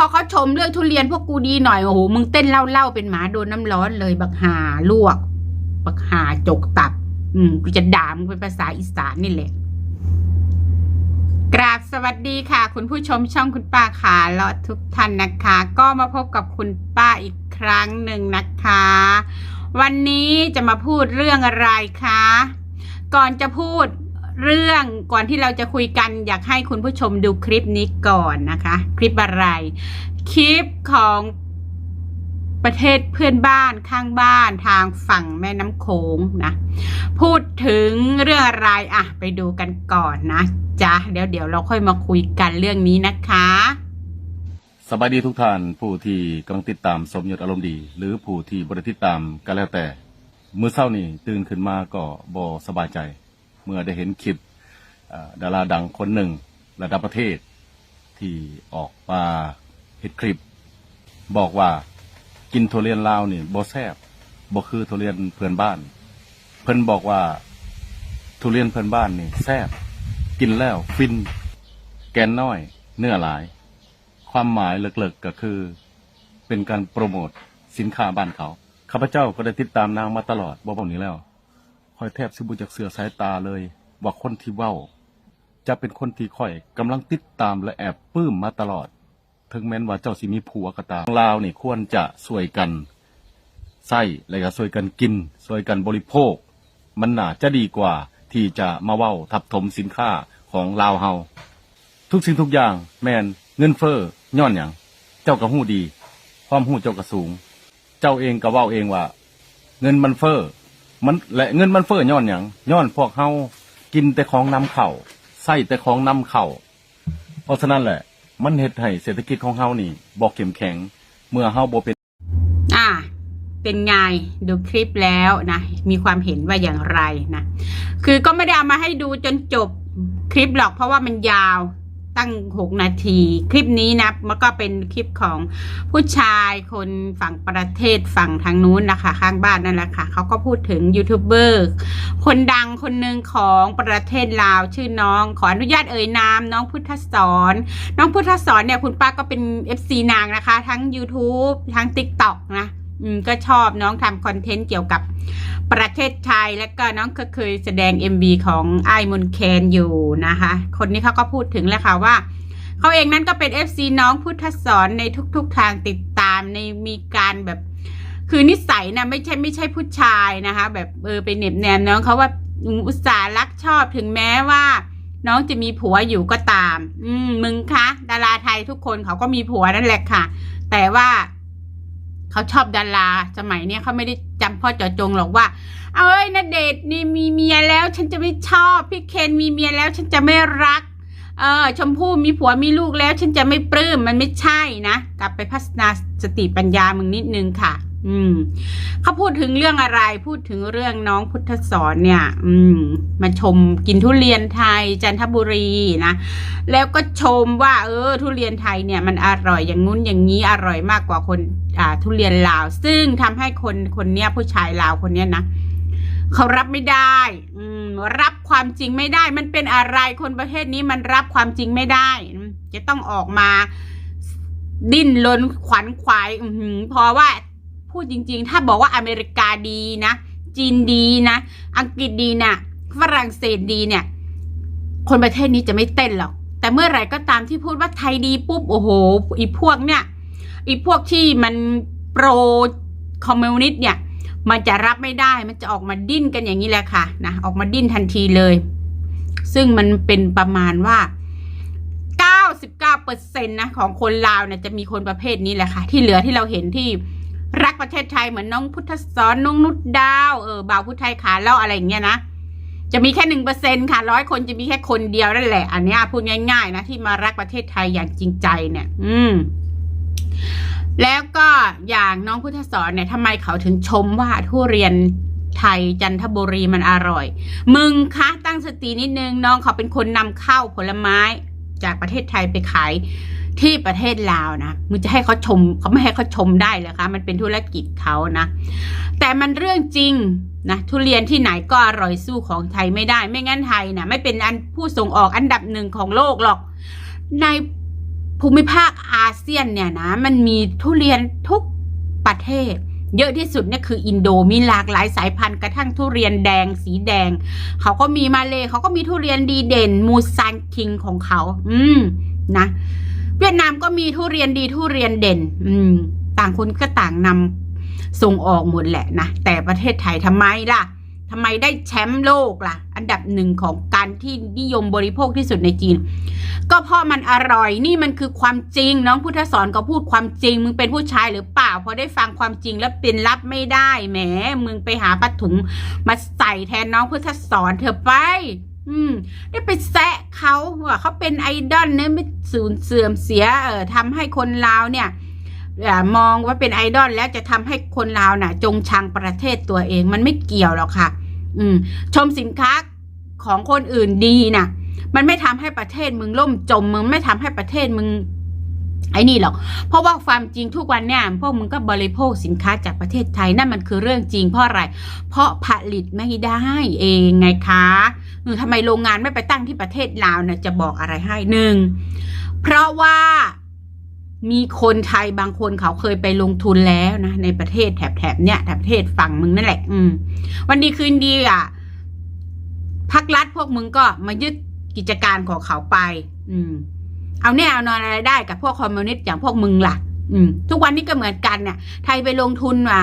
พอเขาชมเรื่องทุเรียนพวกกูดีหน่อยโอ้โหมึงเต้นเล่าเล่าเป็นหมาโดนน้ำร้อนเลยบักหาลวก บักหาจกตับ อืมกูจะด่ามึงเป็นภาษาอีสานนี่แหละ กราบสวัสดีค่ะ คุณผู้ชมช่องคุณป้าขาเลาะทุกท่านนะคะ ก็มาพบกับคุณป้าอีกครั้งหนึ่งนะคะ วันนี้จะมาพูดเรื่องอะไรคะ ก่อนจะพูด เรื่องก่อนที่เราจะคุยกันอยากให้คุณผู้ชมดูคลิปนี้ก่อนนะคะ คลิปอะไร คลิปของประเทศเพื่อนบ้านข้างบ้านทางฝั่งแม่น้ำโขงนะพูดถึงเรื่องอะไรอะ ไปดูกันก่อนนะจ๊ะเดี๋ยวเดี๋ยวเราค่อยมาคุยกันเรื่องนี้นะคะ สบายดีทุกท่านผู้ที่กำลังติดตามสมยศอารมณ์ดี หรือผู้ที่บริติดตามก็แล้วแต่ เมื่อเช้านี้ตื่นขึ้นมาก็บอสบายใจ เมื่อได้เห็นคลิปดาราดังคนหนึ่งระดับประเทศ ที่ออกมาเห็นคลิป บอกว่ากินทุเรียนลาวนี่บ่แซ่บบ่คือทุเรียนเพื่อนบ้าน เพิ่นบอกว่าทุเรียนเพื่อนบ้านนี่แซ่บกินแล้วฟิน แกนน้อย เนื้อหลาย ความหมายเลิกๆก็คือ เป็นการโปรโมทสินค้าบ้านเขาข้าพเจ้าก็ได้ติดตามนางมาตลอดบ่บอกนี้แล้ว คอยแทบสิบุจากเสือสายตาเลย ว่าคนที่เว้า จะเป็นคนที่ค่อยกำลังติดตามและแอบปลื้มมาตลอด ถึงแม้นว่าเจ้าสิมีผัวก็ตามลาวนี่ควรจะช่วยกันใส่และก็ช่วยกันกินช่วยกันบริโภค มันน่าจะดีกว่าที่จะมาเว้าทับถมสินค้าของลาวเฮาทุกสิ่งทุกอย่าง แมนเงินเฟ้อย้อนอย่างเจ้าก็หู้ดี ความหู้เจ้าก็สูง เจ้าเองก็เว้าเองว่า เงินมันเฟ้อ มันและเงินมันเฟ้อย้อนอย่างย้อนพวกเฮากินแต่ของนำเข้าใส่แต่ของนำเข้าเพราะฉะนั้นแหละ มันเฮ็ดให้เศรษฐกิจของเฮานี่บ่เข้มแข็ง เมื่อเฮาบ่เป็น อ่า เป็นไงดูคลิปแล้วนะ มีความเห็นว่าอย่างไรนะ คือก็ไม่ได้เอามาให้ดูจนจบคลิปหรอกเพราะว่ามันยาว ตั้งหกนาที คลิปนี้นะมันก็เป็นคลิปของผู้ชายคนฝั่งประเทศฝั่งทางนู้นนะคะ ข้างบ้านนั่นแหละค่ะเขาก็พูดถึงยูทูบเบอร์คนดังคนหนึ่งของประเทศลาวชื่อน้อง ขออนุญาตเอ่ยนามน้องพุทธสอนน้องพุทธสอนเนี่ยคุณป้าก็เป็น FC นางนะคะ ทั้ง YouTube ทั้ง TikTok นะ อืมก็ชอบน้องทำคอนเทนต์เกี่ยวกับประเทศไทยและก็น้องก็เคยแสดง MV ของไอ้ายมนแคนอยู่นะคะ คนนี้เขาก็พูดถึงแล้วค่ะว่าเขาเองนั้นก็เป็น FC น้องพุทธสอนในทุกๆทางติดตามในมีการแบบคือนิสัยนะไม่ใช่ไม่ใช่ผู้ชายนะคะ แบบเออไปเหน็บแนมน้องเขาว่าอุตส่าห์รักชอบถึงแม้ว่า น้องจะมีผัวอยู่ก็ตาม อืมมึงคะ ดาราไทยทุกคนเขาก็มีผัวนั่นแหละค่ะ แต่ว่า เขาชอบดารา สมัยเนี้ยเขาไม่ได้จำพ่อจอจงหรอกว่า เอาเอ้ยนเดชน์นี่มีเมียแล้ว ฉันจะไม่ชอบ พี่เคนมีเมียแล้วฉันจะไม่รัก เออชมพู่มีผัวมีลูกแล้ว ฉันจะไม่ปลื้มมันไม่ใช่นะ กลับไปพัฒนาสติปัญญามึงนิดนึงค่ะ อืมเขาพูดถึงเรื่องอะไร พูดถึงเรื่องน้องพุทธสอนเนี่ย อืม มาชมกินทุเรียนไทยจันทบุรีนะ แล้วก็ชมว่า เออ ทุเรียนไทยเนี่ยมันอร่อยอย่างงู้นอย่างนี้อร่อยมากกว่าคนอ่า ทุเรียนลาว ซึ่งทำให้คนคนเนี้ยผู้ชายลาวคนเนี้ยนะเขารับไม่ได้ อืม รับความจริงไม่ได้ มันเป็นอะไรคนประเทศนี้มันรับความจริงไม่ได้ จะต้องออกมา ดิ้นรนขวัญขวายอือหือเพราะว่า พูดจริงๆ ถ้าบอกว่าอเมริกาดีนะจีนดีนะ อังกฤษดีนะฝรั่งเศสดีเนี่ย คนประเทศนี้จะไม่เต้นหรอก แต่เมื่อไหร่ก็ตามที่พูดว่าไทยดีปุ๊บโอ้โหอีพวกเนี่ยอีพวกที่มันโปรคอมมิวนิสต์เนี่ย มันจะรับไม่ได้มันจะออกมาดิ้นกันอย่างนี้แหละค่ะนะออกมาดิ้นทันทีเลย ซึ่งมันเป็นประมาณว่า99%นะของคนลาวเนี่ยจะมีคนประเภทนี้แหละค่ะ ที่เหลือที่เราเห็นที่ รักประเทศไทยเหมือนน้องพุทธสอนน้องนุชดาวเออบ่าวพุทธไทยขาเล่าอะไรอย่างเงี้ยนะจะมีแค่หนึ่งเปอร์เซ็นค่ะร้อยคนจะมีแค่คนเดียวนั่นแหละ อันนี้พูดง่าย ๆ นะ ที่มารักประเทศไทยอย่างจริงใจเนี่ย อืม แล้วก็อย่างน้องพุทธสอนเนี่ยทำไมเขาถึงชมว่าทุเรียนไทยจันทบุรีมันอร่อย มึงคะตั้งสตินิดนึงน้องเขาเป็นคนนำเข้าผลไม้ จากประเทศไทยไปขายที่ประเทศลาวนะมึงจะให้เขาชมเขาไม่ให้เขาชมได้เหรอคะมันเป็นธุรกิจเขานะ แต่มันเรื่องจริงนะทุเรียนที่ไหนก็อร่อยสู้ของไทยไม่ได้ ไม่งั้นไทยนะไม่เป็นอันผู้ส่งออกอันดับหนึ่งของโลกหรอก ในภูมิภาคอาเซียนเนี่ยนะ มันมีทุเรียนทุกประเทศ เยอะที่สุดเนี่ยคืออินโดมีหลากหลายสายพันธุ์กระทั่งทุเรียนแดงสีแดง เขาก็มีมาเลยเขาก็มีทุเรียนดีเด่นมูซานคิงของเขา อืมนะ เวียดนามก็มีทุเรียนดีทุเรียนเด่น อืม ต่างคนก็ต่างนำส่งออกหมดแหละนะ แต่ประเทศไทยทำไมล่ะทำไมได้แชมป์โลกล่ะ อันดับหนึ่งของการที่นิยมบริโภคที่สุดในจีน ก็เพราะมันอร่อยนี่มันคือความจริง น้องพุทธสอนก็พูดความจริงมึงเป็นผู้ชายหรือเปล่า พอได้ฟังความจริงแล้วเป็นรับไม่ได้แหมมึงไปหาปัถุงมาใส่แทนน้องพุทธสอนเธอไป อืม ได้ไปแซะเขาว่าเขาเป็นไอดอลเนี่ยไม่สูญเสื่อมเสียเออทำให้คนลาวเนี่ยมองว่าเป็นไอดอลแล้วจะทำให้คนลาวน่ะ จงชังประเทศตัวเองมันไม่เกี่ยวหรอกค่ะ อืม ชมสินค้าของคนอื่นดีน่ะ มันไม่ทำให้ประเทศมึงล่มจมมึงไม่ทำให้ประเทศมึง ไอ้นี่หรอก เพราะว่าความจริงทุกวันเนี่ยพวกมึงก็บริโภคสินค้าจากประเทศไทยนั่นมันคือเรื่องจริงเพราะอะไร เพราะผลิตไม่ได้เองไงคะเออทำไมโรงงานไม่ไปตั้งที่ประเทศลาวนะจะบอกอะไรให้หนึ่งเพราะว่ามีคนไทยบางคนเขาเคยไปลงทุนแล้วนะ ในประเทศแถบๆเนี่ยแถบประเทศฝั่งมึงนั่นแหละ อืม วันดีคืนดีอะพักรัฐพวกมึงก็มายึดกิจการของเขาไป อืม เอาแน่เอานอนอะไรได้กับพวกคอมมิวนิสต์อย่างพวกมึงล่ะ อืม ทุกวันนี้ก็เหมือนกันเนี่ยไทยไปลงทุนว่า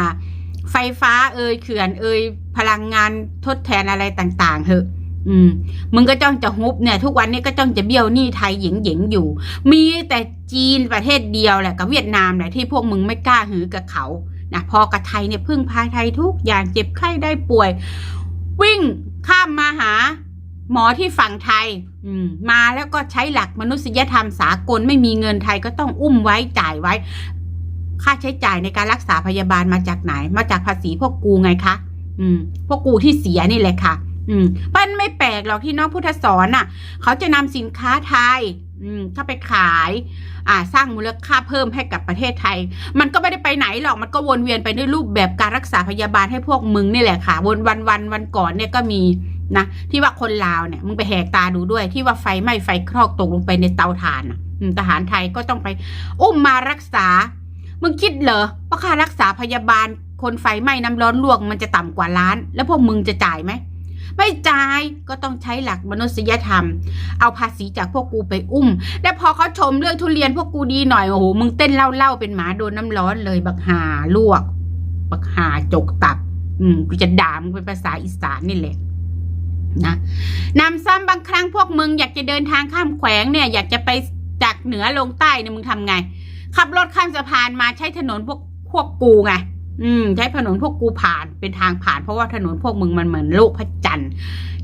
ไฟฟ้าเอ่ยเขื่อนเอ่ยพลังงานทดแทนอะไรต่างๆเถอะอืม มึงก็จ้องจะฮุบเนี่ย ทุกวันนี้ก็จ้องจะเบี้ยวหนี้ไทยหยิงหยิงๆอยู่ มีแต่จีนประเทศเดียวแหละกับเวียดนามแหละที่พวกมึงไม่กล้าหือกับเขานะพอกับไทยเนี่ยพึ่งพาไทยทุกอย่างเจ็บไข้ได้ป่วย วิ่งข้ามมาหา หมอที่ฝั่งไทยอืมมาแล้วก็ใช้หลักมนุษยธรรมสากลไม่มีเงินไทยก็ต้องอุ้มไว้จ่ายไว้ ค่าใช้จ่ายในการรักษาพยาบาลมาจากไหน มาจากภาษีพวกกูไงคะอืม พวกกูที่เสียนี่แหละค่ะ อืมมันไม่แปลกหรอกที่น้องพุทธสอนน่ะ เขาจะนำสินค้าไทย อืมเข้าไปขาย อ่า สร้างมูลค่าเพิ่มให้กับประเทศไทย มันก็ไม่ได้ไปไหนหรอกมันก็วนเวียนไปด้วยรูปแบบการรักษาพยาบาลให้พวกมึงนี่แหละค่ะ วนวันวันวันก่อนเนี่ยก็มี นะที่ว่าคนลาวเนี่ยมึงไปแหกตาดูด้วย ที่ว่าไฟไหม้ไฟคลอกตกลงไปในเตาถ่านอะทหารไทยก็ต้องไป อุ้มมารักษา มึงคิดเหรอว่าค่ารักษาพยาบาล คนไฟไหม้น้ำร้อนลวกมันจะต่ำกว่าล้าน แล้วพวกมึงจะจ่ายไหมไม่จ่ายก็ต้องใช้หลักมนุษยธรรม เอาภาษีจากพวกกูไปอุ้มแล้วพอเขาชมเรื่องทุเรียนพวกกูดีหน่อย โอ้โห มึงเต้นเล่าเล่าๆเป็นหมาโดนน้ำร้อนเลยบักหาลวก บักหาจกตับ อืมกูจะด่ามึงเป็นภาษาอีสานนี่แหละ นะนำซ้ำบางครั้งพวกมึงอยากจะเดินทางข้ามแขวงเนี่ย อยากจะไปจากเหนือลงใต้เนี่ยมึงทำไง ขับรถข้ามสะพานมาใช้ถนนพวกพวกกูไงอืม ใช้ถนนพวกกูผ่านเป็นทางผ่าน เพราะว่าถนนพวกมึงมันเหมือนโลกพระจันทร์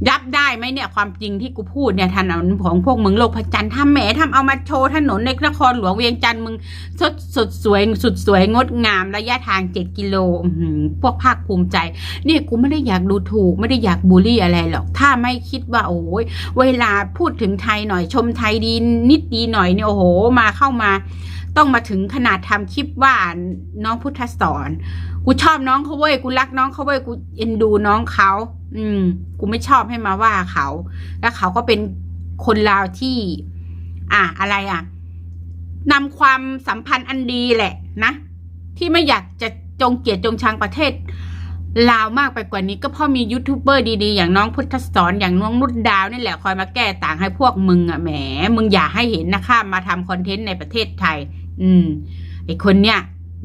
รับได้ไหมเนี่ยความจริงที่กูพูดเนี่ยถนนของพวกมึงโลกพระจันทร์ทำแหมทำเอามาโชว์ถนนในนครหลวงเวียงจันทร์มึงสดสดสวยสุดสวยงดงามระยะทางเจ็ดกิโลพวกภาคภูมิใจ เนี่ยกูไม่ได้อยากดูถูก ไม่ได้อยากบูลลี่อะไรหรอก ถ้าไม่คิดว่าโอ้ยเวลาพูดถึงไทยหน่อยชมไทยดีนิดดีหน่อยเนี่ยโอ้โหมาเข้ามา ต้องมาถึงขนาดทำคลิปว่าน้องพุทธสอน กูชอบน้องเขาเว้ยกูรักน้องเขาเว้ยกูเอ็นดูน้องเขาอืม กูไม่ชอบให้มาว่าเขา แล้วเขาก็เป็นคนลาวที่ อะอะไรอะนำความสัมพันธ์อันดีแหละนะที่ไม่อยากจะจงเกลียดจงชังประเทศลาวมากไปกว่านี้ก็เพราะมียูทูบเบอร์ดีๆ อย่างน้องพุทธสอนอย่างน้องนุดดาวนี่แหละคอยมาแก้ต่างให้พวกมึงอะแหม มึงอย่าให้เห็นนะข้ามมาทำคอนเทนต์ในประเทศไทย อืมไอคนเนี้ย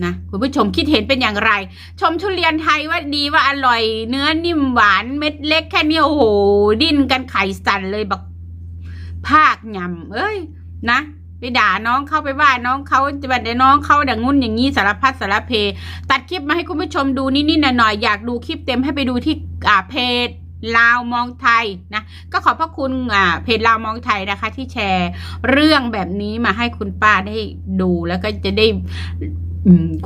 นะคุณผู้ชมคิดเห็นเป็นอย่างไร ชมทุเรียนไทยว่าดีว่าอร่อย เนื้อนิ่มหวานเม็ดเล็กแค่นี้โอ้โหดิ้นกันไข่สั่นเลยบักภาคยำเอ้ย นะไปด่าน้องเข้าไปว่าน้องเขาจะแบัดเดาน้องเขาดังงุ่นอย่างนี้สารพัดสารเพ ตัดคลิปมาให้คุณผู้ชมดูนิดๆหน่อยๆอยากดูคลิปเต็มให้ไปดูที่อ่าเพจลาวมองไทยนะ ก็ขอบพระคุณอ่าเพจลาวมองไทยนะคะ ที่แชร์เรื่องแบบนี้มาให้คุณป้าได้ดูแล้วก็จะได้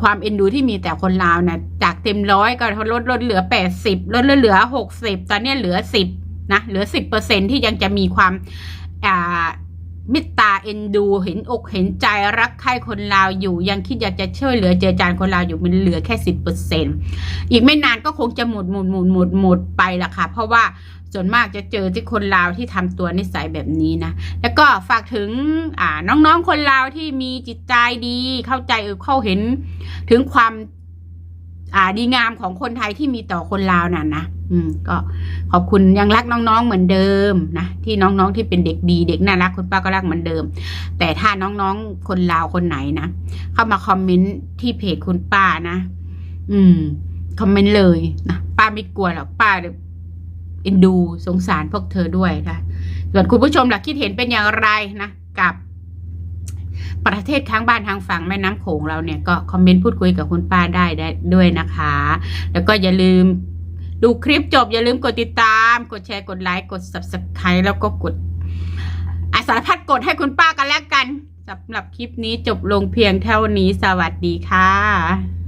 ความเอ็นดูที่มีแต่คนลาวนะจากเต็มร้อยก็ลดลดเหลือแปดสิบลดเหลือหกสิบตอนนี้เหลือสิบนะเหลือสิบเปอร์เซ็นที่ยังจะมีความอ่า มิตตาเอ็นดูเห็นอกเห็นใจรักใคร่คนลาวอยู่ ยังคิดอยากจะช่วยเหลือเจอจานคนลาวอยู่มันเหลือแค่สิบเปอร์เซ็นอีกไม่นานก็คงจะหมดหมดหมดหมดหมดไปละค่ะ เพราะว่าส่วนมากจะเจอที่คนลาวที่ทำตัวนิสัยแบบนี้นะ แล้วก็ฝากถึงอ่าน้องๆคนลาวที่มีจิตใจดีเข้าใจเข้าเห็นถึงความอ่าดีงามของคนไทยที่มีต่อคนลาวน่ะนะ อืมก็ขอบคุณยังรักน้องๆเหมือนเดิมนะที่น้องๆที่เป็นเด็กดีเด็กน่ารักคุณป้าก็รักเหมือนเดิม แต่ถ้าน้องๆคนลาวคนไหนนะเข้ามาคอมเมนต์ที่เพจคุณป้านะ อืมคอมเมนต์เลยนะป้าไม่กลัวหรอกป้าเอ็นดูสงสารพวกเธอด้วยนะส่วนคุณผู้ชมล่ะคิดเห็นเป็นอย่างไรนะกับประเทศข้างบ้านทางฝั่งแม่น้ำโขงเราเนี่ยก็คอมเมนต์พูดคุยกับคุณป้าได้ได้ด้วยนะคะ แล้วก็อย่าลืม ดูคลิปจบอย่าลืมกดติดตาม กดแชร์ กดไลค์ กด subscribe แล้วก็กดอาสารพัดกดให้คุณป้ากันแล้วกันสำหรับคลิปนี้จบลงเพียงเท่านี้สวัสดีค่ะ